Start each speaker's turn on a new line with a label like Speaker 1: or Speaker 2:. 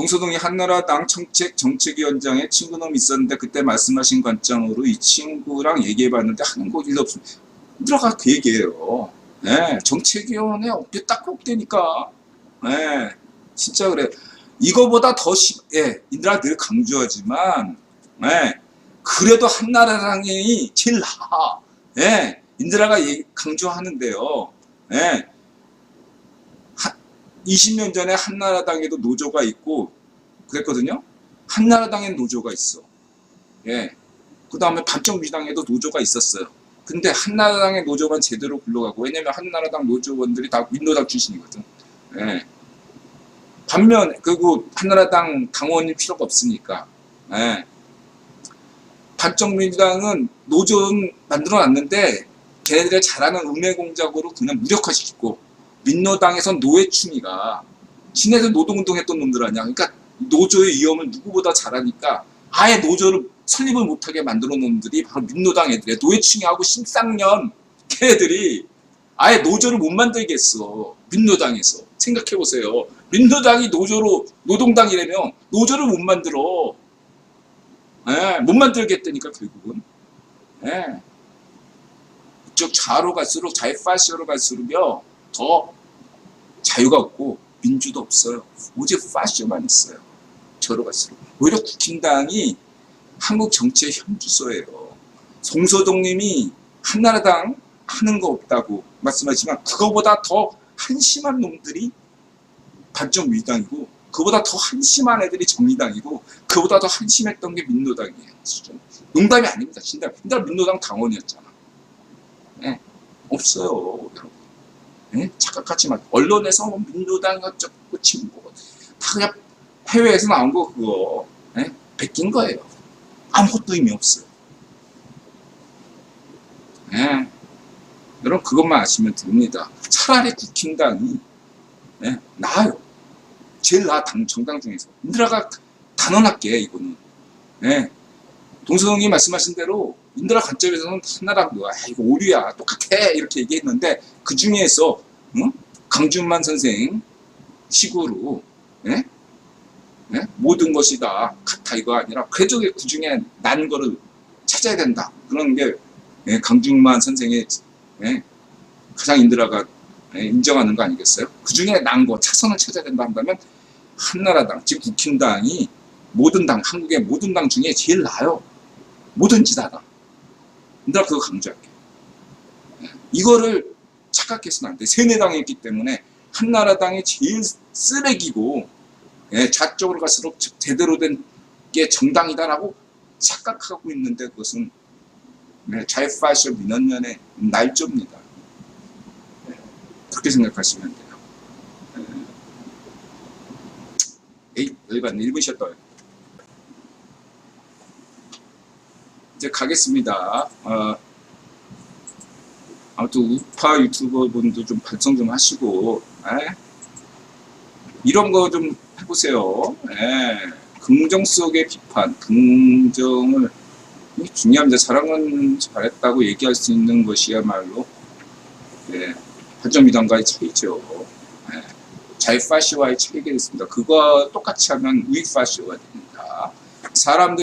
Speaker 1: 동서동이 한나라당 정책 정책위원장에 친구놈 있었는데 그때 말씀하신 관점으로 이 친구랑 얘기해봤는데 하는 거 일도 없어. 들어가 그 얘기예요. 네, 정책위원회 어깨 딱 꺾대니까. 네, 진짜 그래. 이거보다 더 심, 예, 인드라 늘 강조하지만, 예, 그래도 한나라당이 제일 나아. 예, 얘기- 강조하는데요. 예, 20년 전에 한나라당에도 노조가 있고 그랬거든요. 한나라당엔 노조가 있어. 예. 그 다음에 반정비당에도 노조가 있었어요. 근데 한나라당의 노조만 제대로 굴러가고 왜냐면 한나라당 노조원들이 다 민노당 출신이거든. 예. 반면 그리고 한나라당 당원이 필요가 없으니까. 예. 반정민주당은 노조는 만들어놨는데 걔네들의 잘하는 음해 공작으로 그냥 무력화시키고 민노당에선 노예충이가 지네들 노동운동했던 놈들 아니야. 그러니까 노조의 위험을 누구보다 잘하니까 아예 노조를 설립을 못하게 만들어 놓은 놈들이 바로 민노당 애들이야. 노예충이하고 신쌍년 걔네들이 아예 노조를 못 만들겠어. 민노당에서. 생각해보세요. 민노당이 노조로 노동당이라면 노조를 못 만들어. 예, 못 만들겠다니까 결국은. 예. 이쪽 좌로 갈수록 자유파시로 갈수록요 더 자유가 없고 민주도 없어요. 오직 파시오만 있어요. 저로 갈수록 오히려 국힘당이 한국 정치의 현주소예요. 송소동님이 한나라당 하는 거 없다고 말씀하지만 그거보다 더 한심한 놈들이 반정 민당이고 그보다 더 한심한 애들이 정의당이고 그보다 더 한심했던 게 민노당이에요. 농담이 아닙니다. 진짜 진짜 민노당 당원이었잖아. 예, 없어요, 여러분. 예? 착각하지 마. 언론에서 뭐 민주당 어쩌고 친구 다 그냥 해외에서 나온 거 그거 예? 베낀 거예요. 아무것도 의미 없어요. 예. 여러분 그것만 아시면 됩니다. 차라리 국힘당이 예? 나아요. 제일 나아 당 정당 중에서 인드라가 단언할게 이거는. 예. 동서동이 말씀하신 대로 인드라 관점에서는 하나랑 뭐야 이거 오류야 똑같아 이렇게 얘기했는데 그 중에서 응? 강준만 선생 식으로 예? 예? 모든 것이 다 같아 이거 아니라 그래도 그 중에 난 거를 찾아야 된다 그런 게 예, 강준만 선생의 예, 가장 인드라가 예, 인정하는 거 아니겠어요? 그 중에 난 거 차선을 찾아야 된다 한다면 한나라당 즉 국힘당이 모든 당 한국의 모든 당 중에 제일 나아요. 뭐든지 다다. 내가 그거 강조할게. 예. 이거를 착각해서는 안 돼. 세뇌당이 있기 때문에 한나라당이 제일 쓰레기고 예, 좌쪽으로 갈수록 제대로 된 게 정당이다라고 착각하고 있는데 그것은 네, 자유파쇼 민원연의 날조입니다. 예, 그렇게 생각하시면 돼요. 예. 에이, 1분 쉬었다. 이제 가겠습니다. 어, 아무튼 우파 유튜버 분도 좀 발성 좀 하시고, 에? 이런 거 좀 해보세요. 에. 긍정 속의 비판, 긍정을 중요합니다. 사랑은 잘했다고 얘기할 수 있는 것이야말로 예, 반정미당과의 차이죠. 예, 자유파시와의 차이가 있습니다. 그거 똑같이 하면 우익파시가 됩니다. 사람들